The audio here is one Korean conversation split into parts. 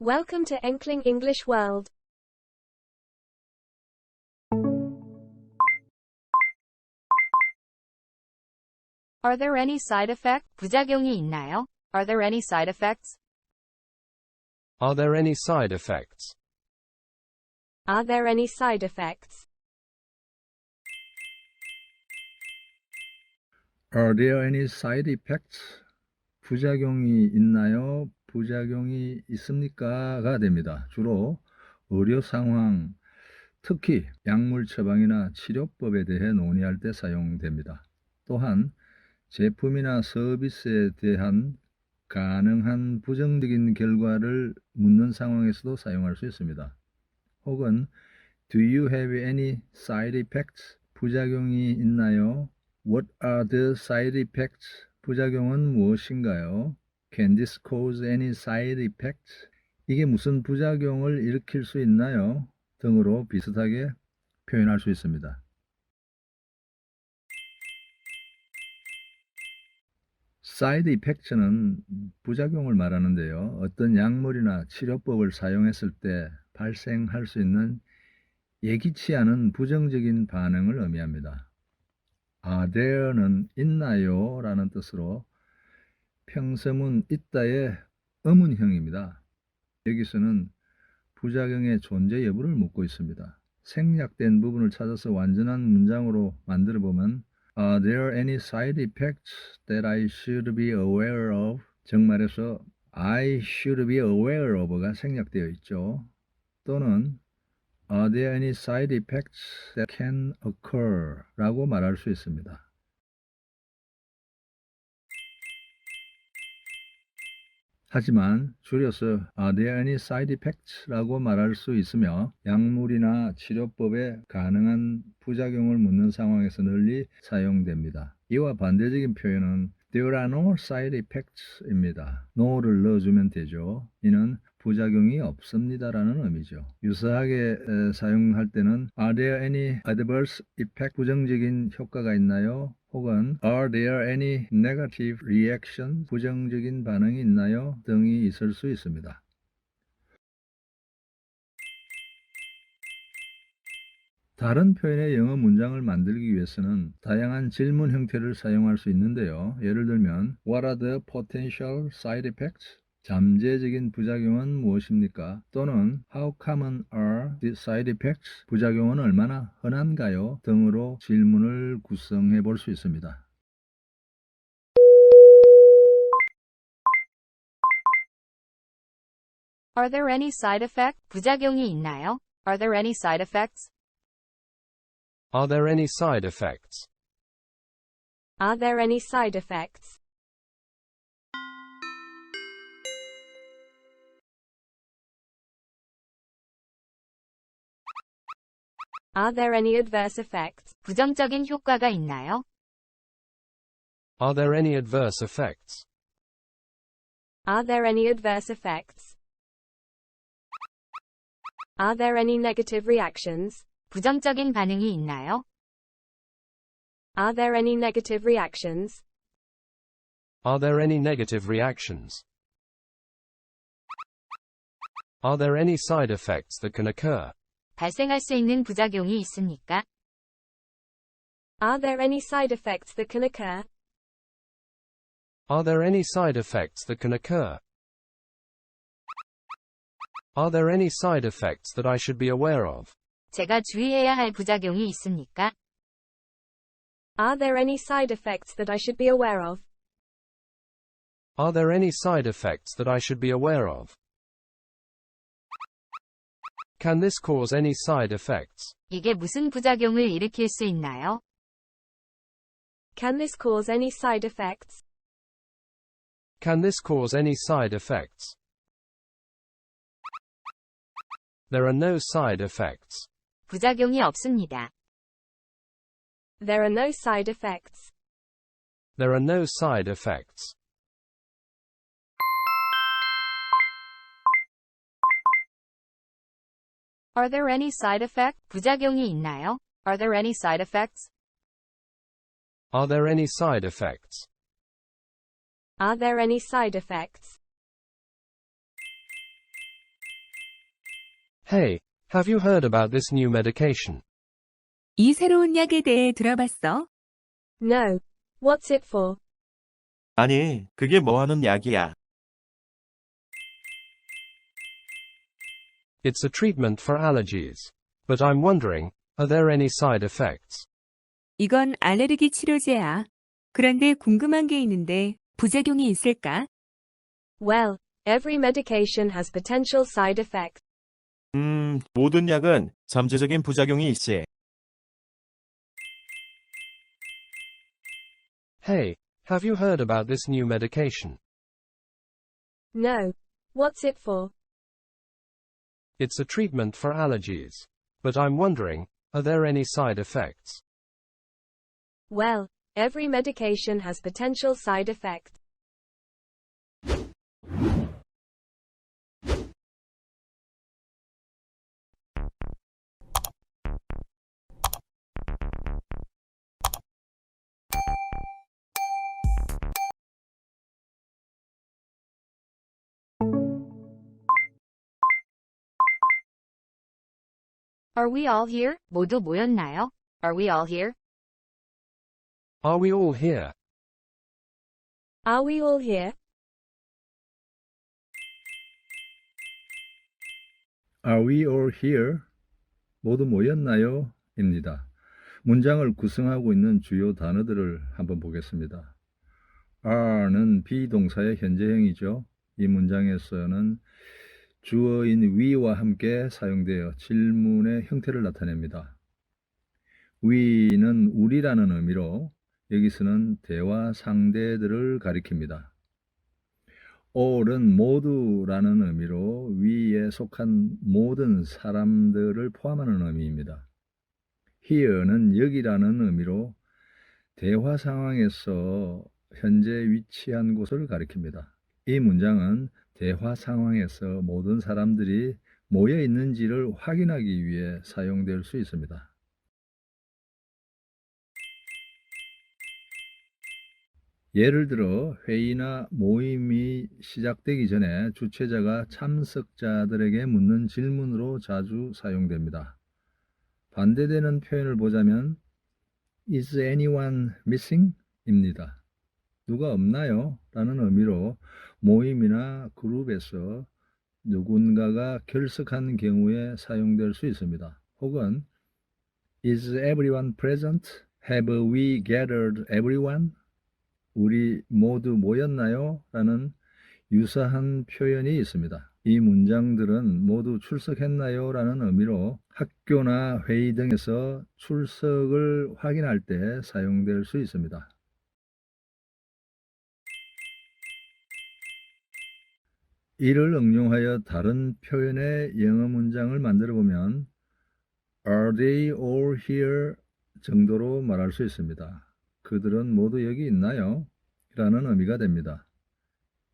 Welcome to Enkling English World. Are there any side effects? 부작용이 있나요? Are there any side effects? Are there any side effects? Are there any side effects? Are there any side effects? 부작용이 있나요? 부작용이 있습니까?가 됩니다. 주로 의료 상황, 특히 약물 처방이나 치료법에 대해 논의할 때 사용됩니다. 또한 제품이나 서비스에 대한 가능한 부정적인 결과를 묻는 상황에서도 사용할 수 있습니다. 혹은 Do you have any side effects? 부작용이 있나요? What are the side effects? 부작용은 무엇인가요? Can this cause any side effects? 이게 무슨 부작용을 일으킬 수 있나요? 등으로 비슷하게 표현할 수 있습니다. 사이드 이펙트는 부작용을 말하는데요. 어떤 약물이나 치료법을 사용했을 때 발생할 수 있는 예기치 않은 부정적인 반응을 의미합니다. are there는 있나요? 라는 뜻으로 평서문 있다의 의문형입니다. 여기서는 부작용의 존재 여부를 묻고 있습니다. 생략된 부분을 찾아서 완전한 문장으로 만들어 보면 Are there any side effects that I should be aware of? 정말에서 I should be aware of가 생략되어 있죠. 또는 Are there any side effects that can occur? 라고 말할 수 있습니다. 하지만 줄여서 Are there any side effects? 라고 말할 수 있으며 약물이나 치료법에 가능한 부작용을 묻는 상황에서 널리 사용됩니다. 이와 반대적인 표현은 There are no side effects 입니다. no를 넣어주면 되죠. 이는 부작용이 없습니다라는 의미죠. 유사하게 에, 사용할 때는 Are there any adverse effect? 부정적인 효과가 있나요? 혹은 Are there any negative reaction? 부정적인 반응이 있나요? 등이 있을 수 있습니다. 다른 표현의 영어 문장을 만들기 위해서는 다양한 질문 형태를 사용할 수 있는데요. 예를 들면 What are the potential side effects? 잠재적인 부작용은 무엇입니까? 또는 How common are the side effects? 부작용은 얼마나 흔한가요? 등으로 질문을 구성해 볼 수 있습니다. Are there any side effects? 부작용이 있나요? Are there any side effects? Are there any side effects? Are there any side effects? Are there any adverse effects? 부정적인 효과가 있나요? Are there any adverse effects? Are there any adverse effects? Are there any negative reactions? 부정적인 반응이 있나요? Are there any negative reactions? Are there any negative reactions? Are there any side effects that can occur? 발생할 수 있는 부작용이 있습니까? Are there any side effects that can occur? Are there any side effects that can occur? Are there any side effects that I should be aware of? 제가 주의해야 할 부작용이 있습니까? Are there any side effects that I should be aware of? Are there any side effects that I should be aware of? Can this cause any side effects? 이게 무슨 부작용을 일으킬 수 있나요? Can this cause any side effects? Can this cause any side effects? There are no side effects. 부작용이 없습니다. There are no side effects. There are no side effects. Are there any side effects? 부작용이 있나요? Are there any side effects? Are there any side effects? Are there any side effects? Hey, have you heard about this new medication? 이 새로운 약에 대해 들어봤어? No. What's it for? 아니, 그게 뭐 하는 약이야? It's a treatment for allergies. But I'm wondering, are there any side effects? 이건 알레르기 치료제야. 그런데 궁금한 게 있는데 부작용이 있을까? Well, every medication has potential side effects. 음, 모든 약은 잠재적인 부작용이 있지. Hey, have you heard about this new medication? No. What's it for? It's a treatment for allergies. But I'm wondering, are there any side effects? Well, every medication has potential side effects. Are we all here? 모두 모였나요? Are we all here? Are we all here? Are we all here? Are we all here? 모두 모였나요? 입니다. 문장을 구성하고 있는 주요 단어들을 한번 보겠습니다. are는 비동사의 현재형이죠. 이 문장에서는 주어인 we와 함께 사용되어 질문의 형태를 나타냅니다. we는 우리라는 의미로 여기서는 대화 상대들을 가리킵니다. all은 모두라는 의미로 위에 속한 모든 사람들을 포함하는 의미입니다. here는 여기라는 의미로 대화 상황에서 현재 위치한 곳을 가리킵니다. 이 문장은 대화 상황에서 모든 사람들이 모여 있는지를 확인하기 위해 사용될 수 있습니다. 예를 들어 회의나 모임이 시작되기 전에 주최자가 참석자들에게 묻는 질문으로 자주 사용됩니다. 반대되는 표현을 보자면 Is anyone missing? 입니다. 누가 없나요? 라는 의미로 모임이나 그룹에서 누군가가 결석한 경우에 사용될 수 있습니다. 혹은 Is everyone present? Have we gathered everyone? 우리 모두 모였나요? 라는 유사한 표현이 있습니다. 이 문장들은 모두 출석했나요? 라는 의미로 학교나 회의 등에서 출석을 확인할 때 사용될 수 있습니다. 이를 응용하여 다른 표현의 영어 문장을 만들어 보면 Are they all here? 정도로 말할 수 있습니다. 그들은 모두 여기 있나요? 라는 의미가 됩니다.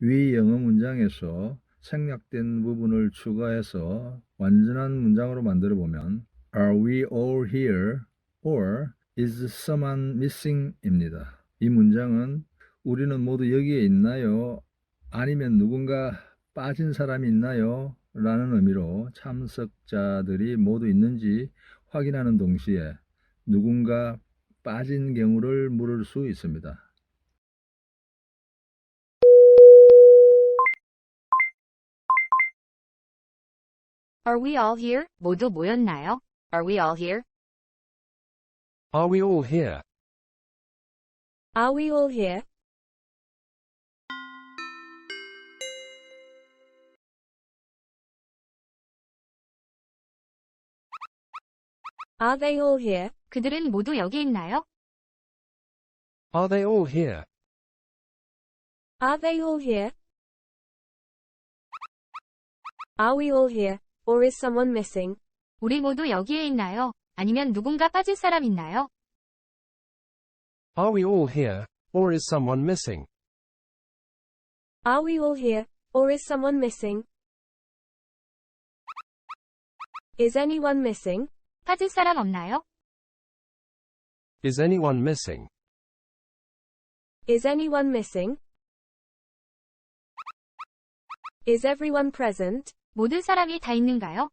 위 영어 문장에서 생략된 부분을 추가해서 완전한 문장으로 만들어 보면 Are we all here? or Is someone missing? 입니다. 이 문장은 우리는 모두 여기에 있나요? 아니면 누군가 빠진 사람이 있나요? 라는 의미로 참석자들이 모두 있는지 확인하는 동시에 누군가 빠진 경우를 물을 수 있습니다. Are we all here? 모두 모였나요? Are we all here? Are we all here? Are we all here? Are they all here? 그들은 모두 여기 있나요? Are they all here? Are they all here? Are we all here? Or is someone missing? 우리 모두 여기에 있나요? 아니면 누군가 빠질 사람 있나요? Are we all here? Or is someone missing? Are we all here? Or is someone missing? Is anyone missing? 빠질 사람 없나요? Is anyone missing? Is anyone missing? Is everyone present? 모든 사람이 다 있는가요?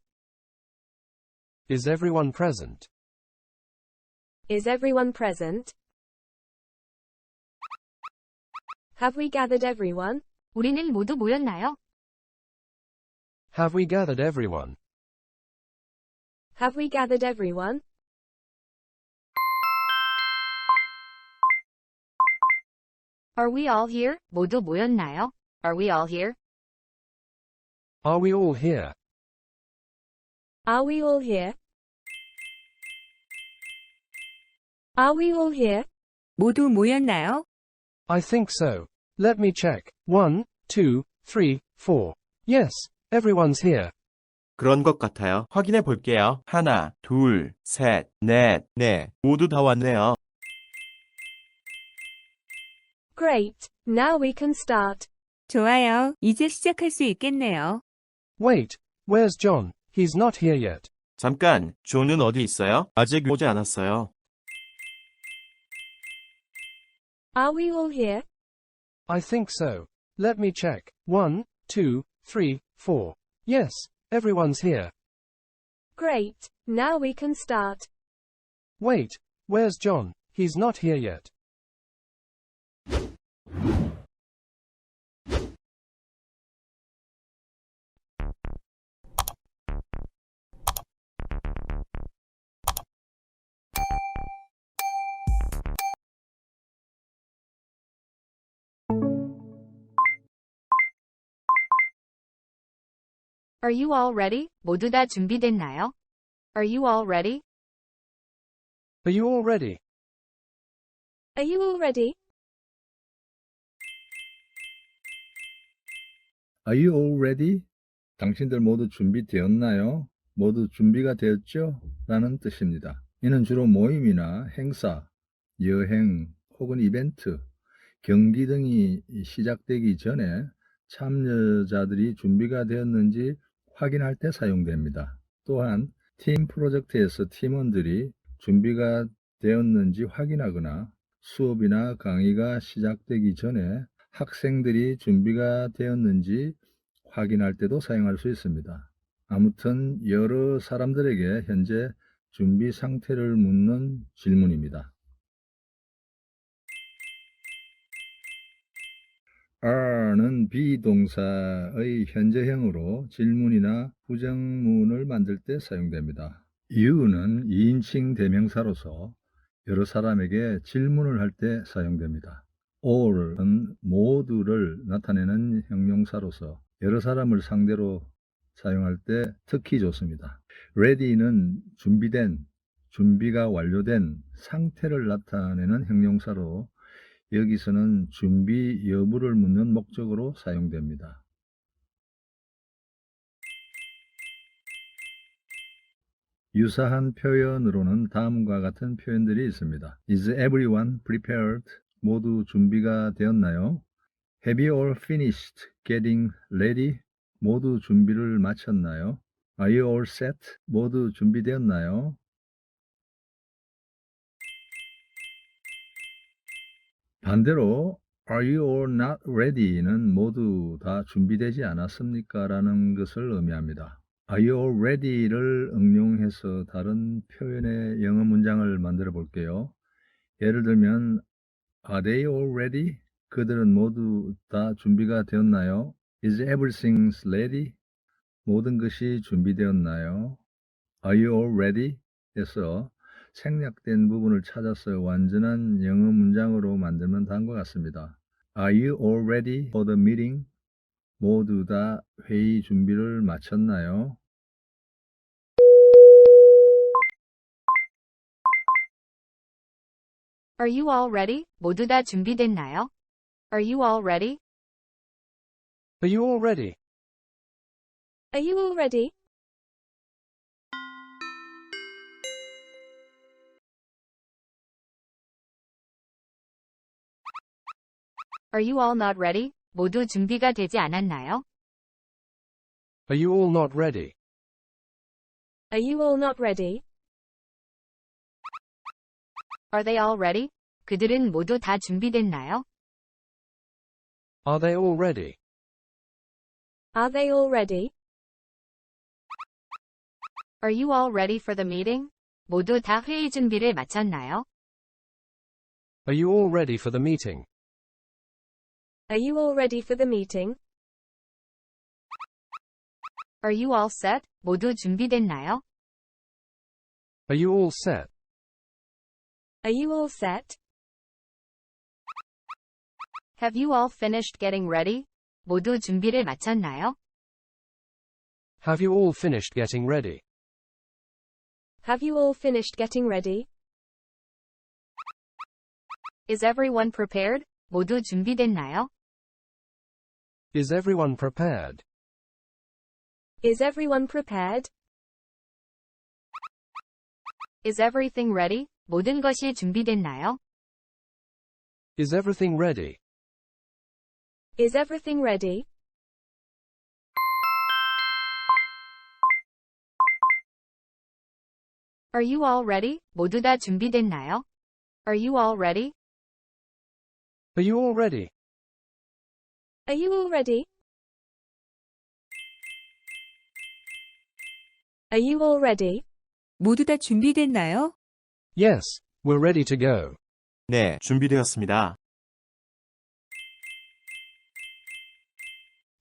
Is everyone present? Is everyone present? Have we gathered everyone? 우리는 모두 모였나요? Have we gathered everyone? Have we gathered everyone? Are we all here? 모두 모였나요? Are we all here? Are we all here? Are we all here? Are we all here? 모두 모였나요? I think so. Let me check. One, two, three, four. Yes, everyone's here. 그런 것 같아요. 확인해 볼게요. 하나, 둘, 셋, 넷, 네. 모두 다 왔네요. Great. Now we can start. 좋아요. 이제 시작할 수 있겠네요. Wait, where's John? He's not here yet. 잠깐, 존은 어디 있어요? 아직 오지 않았어요. Are we all here? I think so. Let me check. One, two, three, four. Yes, everyone's here. Great. Now we can start. Wait, where's John? He's not here yet. Are you all ready? 모두 다 준비됐나요? Are you all ready? Are you all ready? Are you all ready? Are you all ready? 당신들 모두 준비되었나요? 모두 준비가 되었죠? 라는 뜻입니다. 이는 주로 모임이나 행사, 여행 혹은 이벤트, 경기 등이 시작되기 전에 참여자들이 준비가 되었는지 확인할 때 사용됩니다. 또한 팀 프로젝트에서 팀원들이 준비가 되었는지 확인하거나 수업이나 강의가 시작되기 전에 학생들이 준비가 되었는지 확인할 때도 사용할 수 있습니다. 아무튼 여러 사람들에게 현재 준비 상태를 묻는 질문입니다. Are는 비동사의 현재형으로 질문이나 부정문을 만들 때 사용됩니다. you는 2인칭 대명사로서 여러 사람에게 질문을 할 때 사용됩니다. all은 모두를 나타내는 형용사로서 여러 사람을 상대로 사용할 때 특히 좋습니다. ready는 준비된, 준비가 완료된 상태를 나타내는 형용사로 여기서는 준비 여부를 묻는 목적으로 사용됩니다. 유사한 표현으로는 다음과 같은 표현들이 있습니다. Is everyone prepared? 모두 준비가 되었나요? Have you all finished getting ready? 모두 준비를 마쳤나요? Are you all set? 모두 준비되었나요? 반대로 Are you all not ready?는 모두 다 준비되지 않았습니까? 라는 것을 의미합니다. Are you all ready?를 응용해서 다른 표현의 영어 문장을 만들어 볼게요. 예를 들면 Are they all ready? 그들은 모두 다 준비가 되었나요? Is everything ready? 모든 것이 준비되었나요? Are you all ready? 에서 생략된 부분을 찾아서 완전한 영어 문장으로 만들면 다음과 같습니다. Are you all ready for the meeting? 모두 다 회의 준비를 마쳤나요? Are you all ready? 모두 다 준비됐나요? Are you all ready? Are you all ready? Are you all ready? Are you all not ready? 모두 준비가 되지 않았나요? Are you all not ready? Are you all not ready? Are they all ready? 그들은 모두 다 준비됐나요? Are they all ready? Are they all ready? Are you all ready for the meeting? 모두 다 회의 준비를 마쳤나요? Are you all ready for the meeting? Are you all ready for the meeting? Are you all set? 모두 준비됐나요? Are you all set? Are you all set? Have you all finished getting ready? 모두 준비를 마쳤나요? Have you all finished getting ready? Have you all finished getting ready? Is everyone prepared? 모두 준비됐나요? Is everyone prepared? Is everyone prepared? Is everything ready? 모든 것이 준비됐나요? Is everything ready? Is everything ready? Are you all ready? 모두 다 준비됐나요? Are you all ready? Are you all ready? Are you all ready? Are you all ready? 모두 다 준비됐나요? Yes, we're ready to go. 네, 준비되었습니다.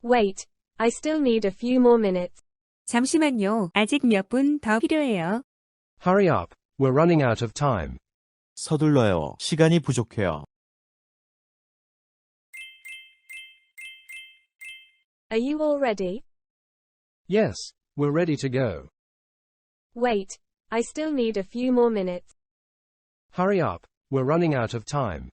Wait, I still need a few more minutes. 잠시만요. 아직 몇 분 더 필요해요. Hurry up, we're running out of time. 서둘러요. 시간이 부족해요. Are you all ready? Yes, we're ready to go. Wait, I still need a few more minutes. Hurry up, we're running out of time.